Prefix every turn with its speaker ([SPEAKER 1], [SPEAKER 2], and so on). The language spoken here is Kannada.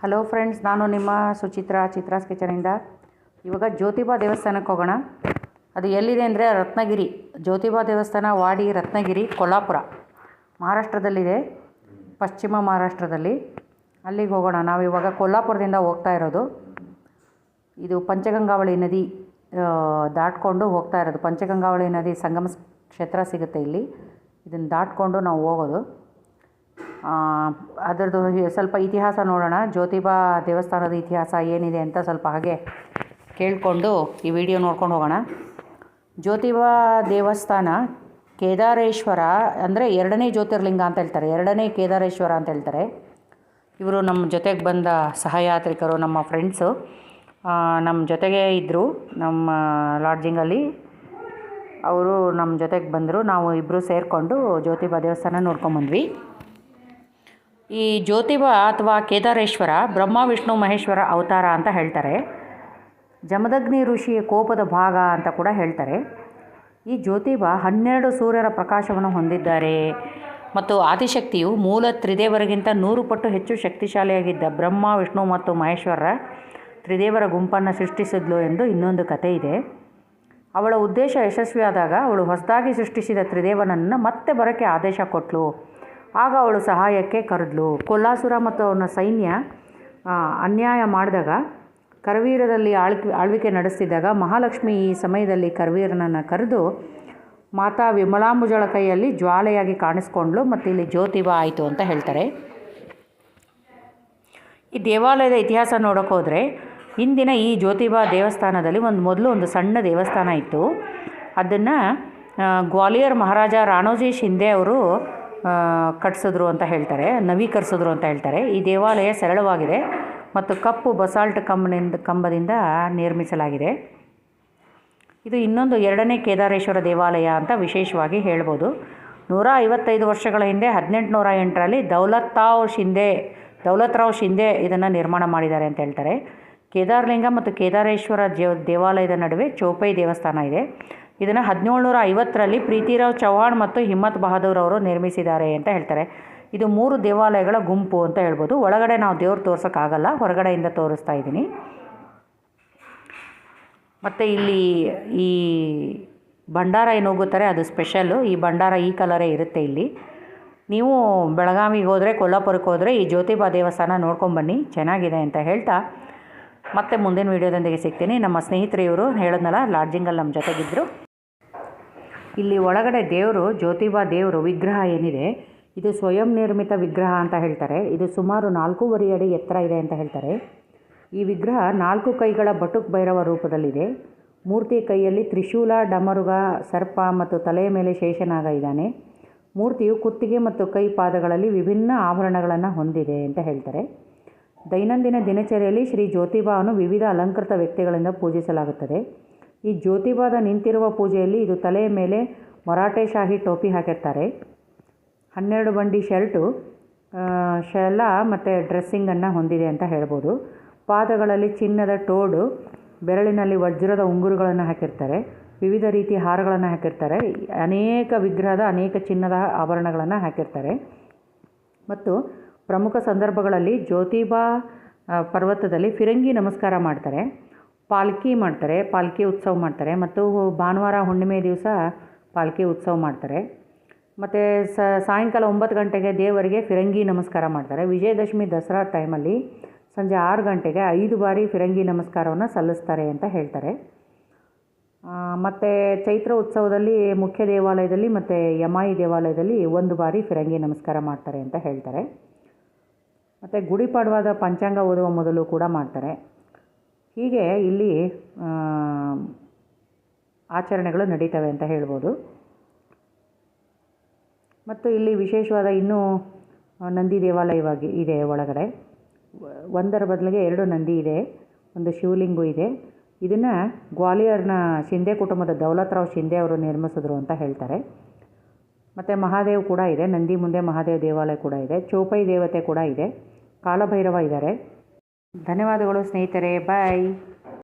[SPEAKER 1] ಹಲೋ ಫ್ರೆಂಡ್ಸ್ ನಾನು ನಿಮ್ಮ ಸುಚಿತ್ರ ಚಿತ್ರಾಸ್ ಕಿಚನಿಂದ ಇವಾಗ ಜ್ಯೋತಿಬಾ ದೇವಸ್ಥಾನಕ್ಕೆ ಹೋಗೋಣ. ಅದು ಎಲ್ಲಿದೆ ಅಂದರೆ ರತ್ನಗಿರಿ. ಜ್ಯೋತಿಬಾ ದೇವಸ್ಥಾನ ವಾಡಿ ರತ್ನಗಿರಿ, ಕೊಲ್ಲಾಪುರ. ಮಹಾರಾಷ್ಟ್ರದಲ್ಲಿದೆ. ಪಶ್ಚಿಮ ಮಹಾರಾಷ್ಟ್ರದಲ್ಲಿ. ಅಲ್ಲಿಗೆ ಹೋಗೋಣ. ನಾವು ಇವಾಗ ಕೊಲ್ಲಾಪುರದಿಂದ ಹೋಗ್ತಾ ಇರೋದು. ಇದು ಪಂಚಗಂಗಾವಳಿ ನದಿ ದಾಟ್ಕೊಂಡು ಹೋಗ್ತಾ ಇರೋದು. ಪಂಚಗಂಗಾವಳಿ ನದಿ ಸಂಗಮ ಕ್ಷೇತ್ರ ಸಿಗುತ್ತೆ ಇಲ್ಲಿ. ಇದನ್ನು ದಾಟ್ಕೊಂಡು ನಾವು ಹೋಗೋದು. ಅದರದ್ದು ಸ್ವಲ್ಪ ಇತಿಹಾಸ ನೋಡೋಣ. ಜ್ಯೋತಿಬಾ ದೇವಸ್ಥಾನದ ಇತಿಹಾಸ ಏನಿದೆ ಅಂತ ಸ್ವಲ್ಪ ಹಾಗೆ ಕೇಳಿಕೊಂಡು ಈ ವಿಡಿಯೋ ನೋಡ್ಕೊಂಡು ಹೋಗೋಣ. ಜ್ಯೋತಿಬಾ ದೇವಸ್ಥಾನ ಕೇದಾರೇಶ್ವರ ಅಂದರೆ ಎರಡನೇ ಜ್ಯೋತಿರ್ಲಿಂಗ ಅಂತ ಹೇಳ್ತಾರೆ. ಎರಡನೇ ಕೇದಾರೇಶ್ವರ ಅಂತ ಹೇಳ್ತಾರೆ. ಇವರು ನಮ್ಮ ಜೊತೆಗೆ ಬಂದ ಸಹಯಾತ್ರಿಕರು, ನಮ್ಮ ಫ್ರೆಂಡ್ಸು ನಮ್ಮ ಜೊತೆಗೆ ಇದ್ದರು ನಮ್ಮ ಲಾಡ್ಜಿಂಗಲ್ಲಿ ಅವರು ನಮ್ಮ ಜೊತೆಗೆ ಬಂದರು. ನಾವು ಇಬ್ಬರು ಸೇರಿಕೊಂಡು ಜ್ಯೋತಿಬಾ ದೇವಸ್ಥಾನ ನೋಡ್ಕೊಂಬಂದ್ವಿ. ಈ ಜ್ಯೋತಿಬಾ ಅಥವಾ ಕೇದಾರೇಶ್ವರ, ಬ್ರಹ್ಮ, ವಿಷ್ಣು, ಮಹೇಶ್ವರ ಅವತಾರ ಅಂತ ಹೇಳ್ತಾರೆ. ಜಮದಗ್ನಿ ಋಷಿಯ ಕೋಪದ ಭಾಗ ಅಂತ ಕೂಡ ಹೇಳ್ತಾರೆ. ಈ ಜ್ಯೋತಿಬಾ ಹನ್ನೆರಡು ಸೂರ್ಯರ ಪ್ರಕಾಶವನ್ನು ಹೊಂದಿದ್ದಾರೆ. ಮತ್ತು ಆದಿಶಕ್ತಿಯು ಮೂಲ ತ್ರಿದೇವರಿಗಿಂತ ನೂರು ಪಟ್ಟು ಹೆಚ್ಚು ಶಕ್ತಿಶಾಲಿಯಾಗಿದ್ದ ಬ್ರಹ್ಮ, ವಿಷ್ಣು ಮತ್ತು ಮಹೇಶ್ವರ ತ್ರಿದೇವರ ಗುಂಪನ್ನು ಸೃಷ್ಟಿಸಿದ್ಲು ಎಂದು ಇನ್ನೊಂದು ಕಥೆ ಇದೆ. ಅವಳ ಉದ್ದೇಶ ಯಶಸ್ವಿಯಾದಾಗ ಅವಳು ಹೊಸದಾಗಿ ಸೃಷ್ಟಿಸಿದ ತ್ರಿದೇವನನ್ನು ಮತ್ತೆ ಬರೋಕ್ಕೆ ಆದೇಶ ಕೊಟ್ಟಳು ಆಗ ಅವಳು ಸಹಾಯಕ್ಕೆ ಕರೆದ್ಲು. ಕೊಲ್ಲಾಸುರ ಮತ್ತು ಅವನ ಸೈನ್ಯ ಅನ್ಯಾಯ ಮಾಡಿದಾಗ ಕರವೀರದಲ್ಲಿ ಆಳ್ವಿ ಆಳ್ವಿಕೆ ನಡೆಸ್ತಿದ್ದಾಗ ಮಹಾಲಕ್ಷ್ಮಿ ಈ ಸಮಯದಲ್ಲಿ ಕರವೀರನನ್ನು ಕರೆದು ಮಾತಾ ವಿಮಲಾಂಬುಜಳ ಕೈಯಲ್ಲಿ ಜ್ವಾಲೆಯಾಗಿ ಕಾಣಿಸ್ಕೊಂಡ್ಲು ಮತ್ತು ಇಲ್ಲಿ ಜ್ಯೋತಿಬಾ ಆಯಿತು ಅಂತ ಹೇಳ್ತಾರೆ. ಈ ದೇವಾಲಯದ ಇತಿಹಾಸ ನೋಡೋಕೆ ಹೋದರೆ ಇಂದಿನ ಈ ಜ್ಯೋತಿಬಾ ದೇವಸ್ಥಾನದಲ್ಲಿ ಒಂದು ಮೊದಲು ಒಂದು ಸಣ್ಣ ದೇವಸ್ಥಾನ ಇತ್ತು. ಅದನ್ನು ಗ್ವಾಲಿಯರ್ ಮಹಾರಾಜ ರಾಣೋಜಿ ಶಿಂದೆ ಅವರು ಕಟ್ಟಿಸಿದ್ರು ಅಂತ ಹೇಳ್ತಾರೆ, ನವೀಕರಿಸಿದ್ರು ಅಂತ ಹೇಳ್ತಾರೆ. ಈ ದೇವಾಲಯ ಸರಳವಾಗಿದೆ ಮತ್ತು ಕಪ್ಪು ಬಸಾಲ್ಟ್ ಕಂಬನಿಂದ, ಕಂಬದಿಂದ ನಿರ್ಮಿಸಲಾಗಿದೆ. ಇದು ಇನ್ನೊಂದು ಎರಡನೇ ಕೇದಾರೇಶ್ವರ ದೇವಾಲಯ ಅಂತ ವಿಶೇಷವಾಗಿ ಹೇಳ್ಬೋದು. ನೂರ ಐವತ್ತೈದು ವರ್ಷಗಳ ಹಿಂದೆ, ಹದಿನೆಂಟುನೂರ ಎಂಟರಲ್ಲಿ ದೌಲತ್ತಾವ್ ಶಿಂದೆ ದೌಲತ್ರಾವ್ ಶಿಂದೆ ಇದನ್ನು ನಿರ್ಮಾಣ ಮಾಡಿದ್ದಾರೆ ಅಂತ ಹೇಳ್ತಾರೆ. ಕೇದಾರಲಿಂಗ ಮತ್ತು ಕೇದಾರೇಶ್ವರ ದೇವಾಲಯದ ನಡುವೆ ಚೌಪೈ ದೇವಸ್ಥಾನ ಇದೆ. ಇದನ್ನು ಹದಿನೇಳುನೂರ ಐವತ್ತರಲ್ಲಿ ಪ್ರೀತಿರಾವ್ ಚೌಹಾಣ್ ಮತ್ತು ಹಿಮ್ಮತ್ ಬಹದ್ದೂರ್ ಅವರು ನಿರ್ಮಿಸಿದ್ದಾರೆ ಅಂತ ಹೇಳ್ತಾರೆ. ಇದು ಮೂರು ದೇವಾಲಯಗಳ ಗುಂಪು ಅಂತ ಹೇಳ್ಬೋದು. ಒಳಗಡೆ ನಾವು ದೇವ್ರು ತೋರ್ಸೋಕ್ಕಾಗಲ್ಲ, ಹೊರಗಡೆಯಿಂದ ತೋರಿಸ್ತಾ ಇದ್ದೀನಿ. ಮತ್ತು ಇಲ್ಲಿ ಈ ಭಂಡಾರ ಏನು ಹೋಗುತ್ತಾರೆ, ಅದು ಸ್ಪೆಷಲ್ಲು. ಈ ಭಂಡಾರ ಈ ಕಲರೇ ಇರುತ್ತೆ ಇಲ್ಲಿ. ನೀವು ಬೆಳಗಾವಿಗೆ ಹೋದರೆ, ಕೊಲ್ಲಾಪುರಕ್ಕೆ ಹೋದರೆ ಈ ಜ್ಯೋತಿಬಾ ದೇವಸ್ಥಾನ ನೋಡ್ಕೊಂಬನ್ನಿ. ಚೆನ್ನಾಗಿದೆ ಅಂತ ಹೇಳ್ತಾ. ಮತ್ತೆ ಮುಂದಿನ ವೀಡಿಯೋದೊಂದಿಗೆ ಸಿಗ್ತೀನಿ. ನಮ್ಮ ಸ್ನೇಹಿತರು ಇವರು ಹೇಳಿದ್ನಲ್ಲ, ಲಾಡ್ಜಿಂಗಲ್ಲಿ ನಮ್ಮ ಜೊತೆಗಿದ್ದರು ಇಲ್ಲಿ ಒಳಗಡೆ ದೇವರು, ಜ್ಯೋತಿಬಾ ದೇವರು ವಿಗ್ರಹ ಏನಿದೆ, ಇದು ಸ್ವಯಂ ನಿರ್ಮಿತ ವಿಗ್ರಹ ಅಂತ ಹೇಳ್ತಾರೆ. ಇದು ಸುಮಾರು ನಾಲ್ಕೂವರೆ ಅಡಿ ಎತ್ತರ ಇದೆ ಅಂತ ಹೇಳ್ತಾರೆ. ಈ ವಿಗ್ರಹ ನಾಲ್ಕು ಕೈಗಳ ಬಟುಕ್ ಭೈರವ ರೂಪದಲ್ಲಿದೆ. ಮೂರ್ತಿ ಕೈಯಲ್ಲಿ ತ್ರಿಶೂಲ, ಡಮರುಗ, ಸರ್ಪ ಮತ್ತು ತಲೆಯ ಮೇಲೆ ಶೇಷನಾಗ ಇದ್ದಾನೆ. ಮೂರ್ತಿಯು ಕುತ್ತಿಗೆ ಮತ್ತು ಕೈ ಪಾದಗಳಲ್ಲಿ ವಿಭಿನ್ನ ಆಭರಣಗಳನ್ನು ಹೊಂದಿದೆ ಅಂತ ಹೇಳ್ತಾರೆ. ದೈನಂದಿನ ದಿನಚರಿಯಲ್ಲಿ ಶ್ರೀ ಜ್ಯೋತಿಬಾವನ್ನು ವಿವಿಧ ಅಲಂಕೃತ ವ್ಯಕ್ತಿಗಳಿಂದ ಪೂಜಿಸಲಾಗುತ್ತದೆ. ಈ ಜ್ಯೋತಿಬಾದ ನಿಂತಿರುವ ಪೂಜೆಯಲ್ಲಿ ಇದು ತಲೆಯ ಮೇಲೆ ಮರಾಠೆ ಶಾಹಿ ಟೋಪಿ ಹಾಕಿರ್ತಾರೆ. ಹನ್ನೆರಡು ಬಂಡಿ ಶರ್ಟು ಶೆಲ್ಲ ಶೆಲ ಮತ್ತು ಡ್ರೆಸ್ಸಿಂಗನ್ನು ಹೊಂದಿದೆ ಅಂತ ಹೇಳ್ಬೋದು. ಪಾದಗಳಲ್ಲಿ ಚಿನ್ನದ ಟೋಡು, ಬೆರಳಿನಲ್ಲಿ ವಜ್ರದ ಉಂಗುರುಗಳನ್ನು ಹಾಕಿರ್ತಾರೆ. ವಿವಿಧ ರೀತಿಯ ಹಾರಗಳನ್ನು ಹಾಕಿರ್ತಾರೆ. ಅನೇಕ ವಿಗ್ರಹದ ಅನೇಕ ಚಿನ್ನದ ಆಭರಣಗಳನ್ನು ಹಾಕಿರ್ತಾರೆ. ಮತ್ತು ಪ್ರಮುಖ ಸಂದರ್ಭಗಳಲ್ಲಿ ಜ್ಯೋತಿಬಾ ಪರ್ವತದಲ್ಲಿ ಫಿರಂಗಿ ನಮಸ್ಕಾರ ಮಾಡ್ತಾರೆ. ಪಾಲ್ಕಿ ಮಾಡ್ತಾರೆ, ಪಾಲ್ಕಿ ಉತ್ಸವ ಮಾಡ್ತಾರೆ ಮತ್ತು ಭಾನುವಾರ ಹುಣ್ಣಿಮೆ ದಿವಸ ಪಾಲ್ಕಿ ಉತ್ಸವ ಮಾಡ್ತಾರೆ. ಮತ್ತು ಸಾಯಂಕಾಲ ಒಂಬತ್ತು ಗಂಟೆಗೆ ದೇವರಿಗೆ ಫಿರಂಗಿ ನಮಸ್ಕಾರ ಮಾಡ್ತಾರೆ. ವಿಜಯದಶಮಿ ದಸರಾ ಟೈಮಲ್ಲಿ ಸಂಜೆ ಆರು ಗಂಟೆಗೆ ಐದು ಬಾರಿ ಫಿರಂಗಿ ನಮಸ್ಕಾರವನ್ನು ಸಲ್ಲಿಸ್ತಾರೆ ಅಂತ ಹೇಳ್ತಾರೆ. ಮತ್ತು ಚೈತ್ರ ಉತ್ಸವದಲ್ಲಿ ಮುಖ್ಯ ದೇವಾಲಯದಲ್ಲಿ ಮತ್ತು ಯಮಾಯಿ ದೇವಾಲಯದಲ್ಲಿ ಒಂದು ಬಾರಿ ಫಿರಂಗಿ ನಮಸ್ಕಾರ ಮಾಡ್ತಾರೆ ಅಂತ ಹೇಳ್ತಾರೆ. ಮತ್ತು ಗುಡಿಪಾಡ್ವಾದ ಪಂಚಾಂಗ ಓದುವ ಮೊದಲು ಕೂಡ ಮಾಡ್ತಾರೆ. ಹೀಗೆ ಇಲ್ಲಿ ಆಚರಣೆಗಳು ನಡೀತವೆ ಅಂತ ಹೇಳ್ಬೋದು. ಮತ್ತು ಇಲ್ಲಿ ವಿಶೇಷವಾದ ಇನ್ನೂ ನಂದಿ ದೇವಾಲಯವಾಗಿ ಇದೆ ಒಳಗಡೆ. ಒಂದರ ಬದಲಿಗೆ ಎರಡು ನಂದಿ ಇದೆ, ಒಂದು ಶಿವಲಿಂಗು ಇದೆ. ಇದನ್ನು ಗ್ವಾಲಿಯರ್ನ ಶಿಂದೆ ಕುಟುಂಬದ ದೌಲತ್ರಾವ್ ಶಿಂದೆ ಅವರು ನಿರ್ಮಿಸಿದ್ರು ಅಂತ ಹೇಳ್ತಾರೆ. ಮತ್ತು ಮಹಾದೇವ್ ಕೂಡ ಇದೆ, ನಂದಿ ಮುಂದೆ ಮಹಾದೇವ್ ದೇವಾಲಯ ಕೂಡ ಇದೆ, ಚೋಪೈ ದೇವತೆ ಕೂಡ ಇದೆ, ಕಾಲಭೈರವ ಇದ್ದಾರೆ. ಧನ್ಯವಾದಗಳು ಸ್ನೇಹಿತರೆ ಬಾಯ್